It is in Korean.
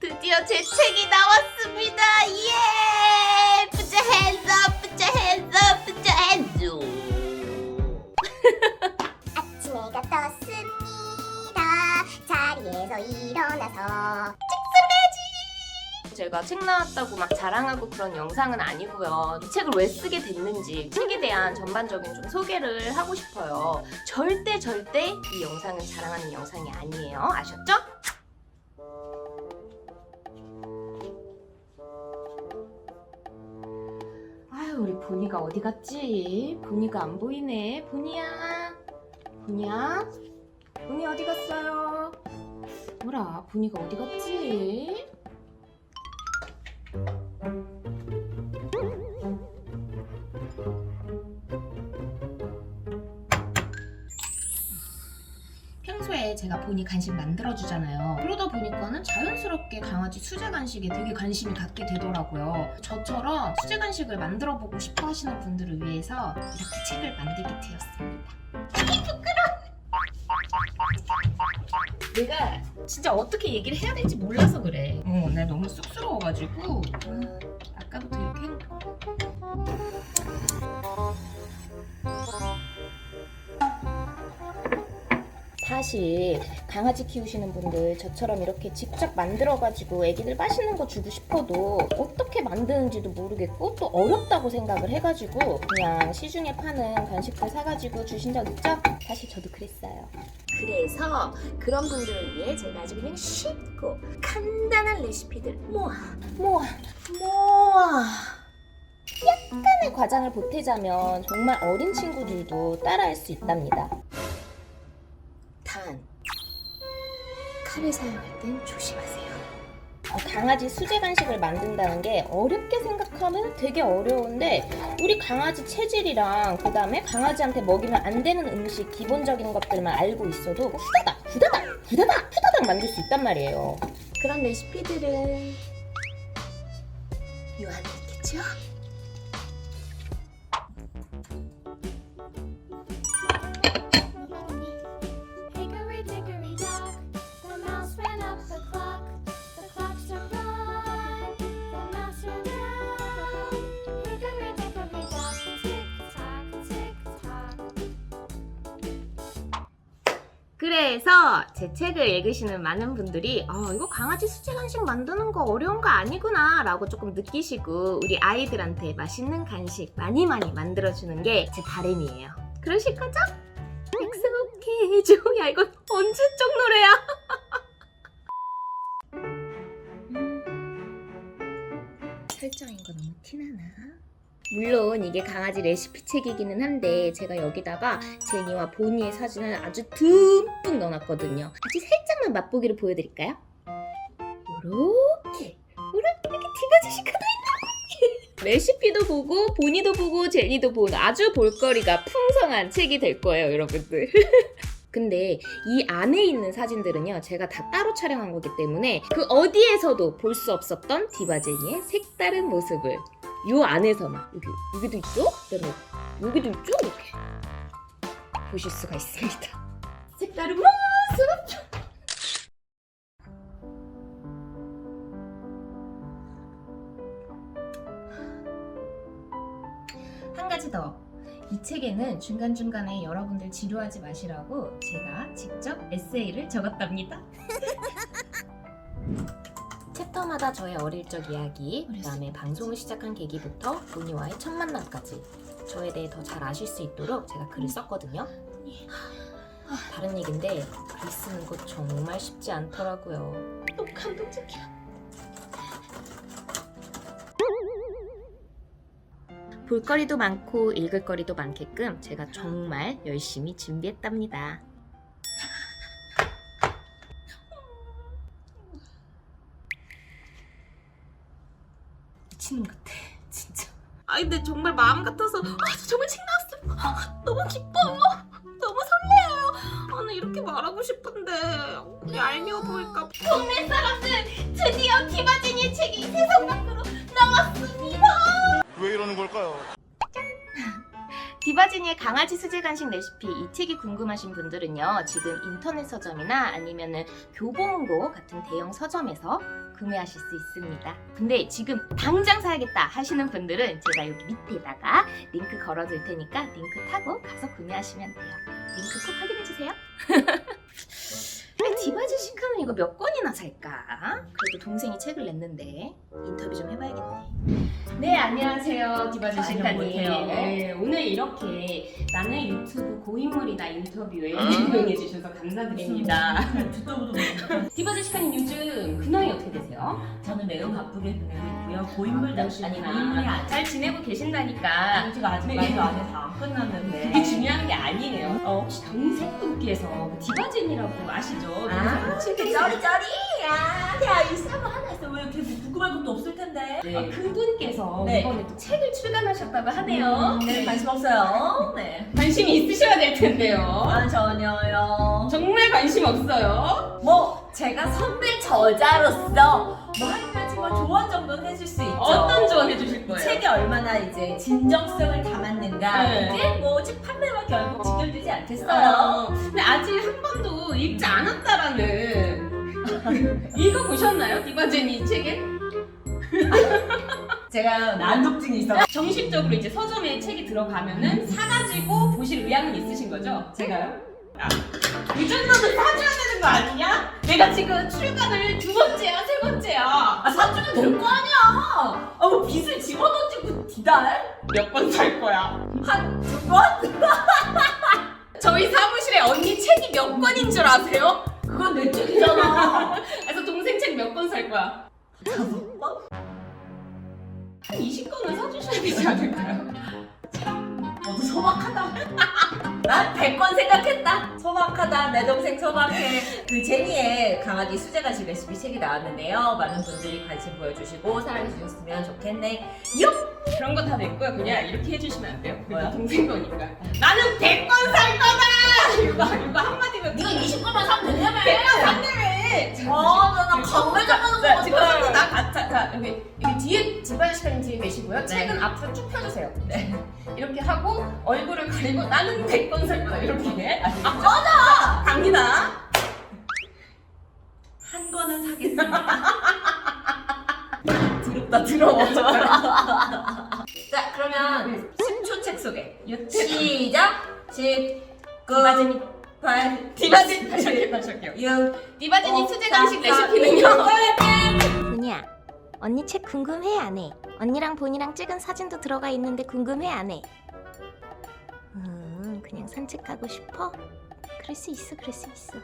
드디어 제 책이 나왔습니다. 예! Put your hands up, put your hands up, put your hands up. 아침 해가 떴습니다. 자리에서 일어나서 제가 책 나왔다고 막 자랑하고 그런 영상은 아니고요. 이 책을 왜 쓰게 됐는지 책에 대한 전반적인 좀 소개를 하고 싶어요. 절대 절대 이 영상은 자랑하는 영상이 아니에요. 아셨죠? 아유 우리 보니가 어디 갔지? 보니가 안 보이네. 보니야, 보니야, 보니 어디 갔어요? 뭐라, 보니가 어디 갔지? 평소에 제가 보니 간식 만들어주잖아요. 그러다 보니까는 자연스럽게 강아지 수제 간식에 되게 관심이 갖게 되더라고요. 저처럼 수제 간식을 만들어 보고 싶어 하시는 분들을 위해서 이렇게 책을 만들게 되었습니다. 내가 진짜 어떻게 얘기를 해야 될지 몰라서 그래. 어, 나 너무 쑥스러워가지고 음, 아까부터 이렇게 해놓고 사실 강아지 키우시는 분들 저처럼 이렇게 직접 만들어가지고 애기들 맛있는 거 주고 싶어도 어떻게 만드는지도 모르겠고 또 어렵다고 생각을 해가지고 그냥 시중에 파는 간식들 사가지고 주신 적 있죠? 사실 저도 그랬어요. 그래서 그런 분들을 위해 제가 아주 그냥 쉽고 간단한 레시피들 모아 모아 모아 약간의 과장을 보태자면 정말 어린 친구들도 따라할 수 있답니다. 단 칼을 사용할 땐 조심하세요. 어, 강아지 수제 간식을 만든다는 게 어렵게 생각하면 되게 어려운데 우리 강아지 체질이랑 그 다음에 강아지한테 먹이면 안 되는 음식 기본적인 것들만 알고 있어도 후다닥 후다닥 후다닥 후다닥 만들 수 있단 말이에요. 그런 레시피들은 요 안에 있겠죠? 그래서 제 책을 읽으시는 많은 분들이 아 이거 강아지 수제 간식 만드는 거 어려운 거 아니구나 라고 조금 느끼시고 우리 아이들한테 맛있는 간식 많이 많이 만들어주는 게 제 바람이에요 그러실 거죠? 약속해 해줘 야 이거 언제적 노래야 설정인 거 너무 티나나? 물론 이게 강아지 레시피 책이기는 한데 제가 여기다가 제니와 보니의 사진을 아주 듬뿍 넣어놨거든요. 아주 살짝만 맛보기를 보여드릴까요? 요렇게 요렇게 이렇게 디바지식 하나 있나? 레시피도 보고 보니도 보고 제니도 보고 아주 볼거리가 풍성한 책이 될 거예요 여러분들. 근데 이 안에 있는 사진들은요 제가 다 따로 촬영한 거기 때문에 그 어디에서도 볼 수 없었던 디바제니의 색다른 모습을 요 안에서만 여기 여기도 있죠? 그다음에 여기도 있죠? 이렇게 보실 수가 있습니다. 색다른 모습. 한 가지 더. 이 책에는 중간중간에 여러분들 지루하지 마시라고 제가 직접 에세이를 적었답니다. 챕터마다 저의 어릴 적 이야기, 그다음에 방송을 시작한 계기부터 본이와의 첫 만남까지 저에 대해 더 잘 아실 수 있도록 제가 글을 썼거든요. 다른 얘긴데 글 쓰는 거 정말 쉽지 않더라고요. 너무 감동적이야. 볼거리도 많고 읽을 거리도 많게끔 제가 정말 열심히 준비했답니다. 미친놈 같아 진짜. 아 근데 정말 마음 같아서 아 정말 책 나왔어. 아, 너무 기뻐 너무 설레요. 아, 나 이렇게 말하고 싶은데. 우리 알미워 보일까 동네 사람들 드디어 디바진이의 책이 세상 밖으로 나왔습니다. 왜 이러는 걸까요? 디바지니의 강아지 수제 간식 레시피 이 책이 궁금하신 분들은요 지금 인터넷 서점이나 아니면은 교보문고 같은 대형 서점에서 구매하실 수 있습니다. 근데 지금 당장 사야겠다 하시는 분들은 제가 여기 밑에다가 링크 걸어둘 테니까 링크 타고 가서 구매하시면 돼요. 링크 꼭 확인해 주세요. 이거 몇 권이나 살까? 그래도 동생이 책을 냈는데 인터뷰 좀 해봐야겠네. 네 안녕하세요 디바지 시카님. 못해요. 네, 오늘 이렇게 나는 유튜브 고인물이다 인터뷰에 응해 주셔서 감사드립니다. 듣도 보도 못해요. 디바지 시카님 요즘 근황이 어떻게 되세요? 매우 바쁘게 보내고 있고요. 고인물답시나 아니 고인물이 안- 잘 지내고 계신다니까. 아직 아직 말도 안 해서 안 끝났는데. 그게 중요한 게 아니에요. 어, 혹시 동생분께서 그 디바진이라고 아시죠? 아, 동생 쩌리 쩌리야. 야, 이 사람 하나 있어. 왜 이렇게 궁금할 것도 없을 텐데. 아, 그분께서 네. 이번에 또 책을 출간하셨다고 하네요. 음, 네, 관심 없어요. 네. 관심이 있으셔야 될 텐데요. 아, 전혀요. 정말 관심 없어요. 뭐, 제가 선배 저자로서 뭐한가 지뭐 조언 정도는 해줄 수 있죠. 어떤 조언 해주실 이 거예요? 책이 얼마나 이제 진정성을 담았는가. 네. 그게 뭐, 책 판매와 결국 직결되지 않겠어요. 어, 근데 아직 한 번도 읽지 않았다라는 읽어보셨나요? 디바진이 책을? 제가 난독증이 있어. 정식적으로 이제 서점에 책이 들어가면은 사가지고 보실 의향은 있으신 거죠? 제가요? 그 정도는 사줘야 되는 거 아니냐? 내가 지금 출간을 두 번째야, 세 번째야. 아, 사주면 될 거 아니야! 아, 뭐 빚을 집어던지고 디달? 몇 번 살 거야? 한 두 번? 저희 사무실에 언니 책이 몇 권인 줄 아세요? 그건 내 책이잖아. 그래서 동생 책 몇 권 살 거야? 다섯 번? 한 20권은 사주셔야 되지 않을까요? 소박하다. 난 100권 생각했다. 소박하다. 내 동생 소박해. 그 제니의 강아지 수제간식 레시피 책이 나왔는데요. 많은 분들이 관심 보여주시고 사랑해주셨으면 좋겠네. 그런 거다 냈고요. 그냥 이렇게 해주시면 안 돼요? 뭐야? 동생 거니까. 나는 100권 살 거다! 이거, 이거 한마디면 네가 20권만 사면 되냐며. 100권 산다며! 아, 나 강매 잡아놓은 자, 거 지금 자, 여기, 여기 뒤에, 디바이 시카님 뒤에 계시고요. 네. 책은 앞으로 쭉 펴주세요. 네. 이렇게 하고, 얼굴을 가리고, 나는 100권 살 거다. 이렇게 해. 아, 꺼져! 갑니다. 한 권은 사겠습니다. 더럽다, 더러워. 자, 그러면 10초 책 소개. 시작! 10, 9, 디바진이. 8, 디바진, 다시 할게요, 다시 할게요. 6, 디바진이 어, 수제 간식 사, 사, 레시피는요. 언니 책 궁금해 안 해? 언니랑 본이랑 찍은 사진도 들어가 있는데 궁금해 안 해? 음, 그냥 산책하고 싶어? 그럴 수 있어, 그럴 수 있어.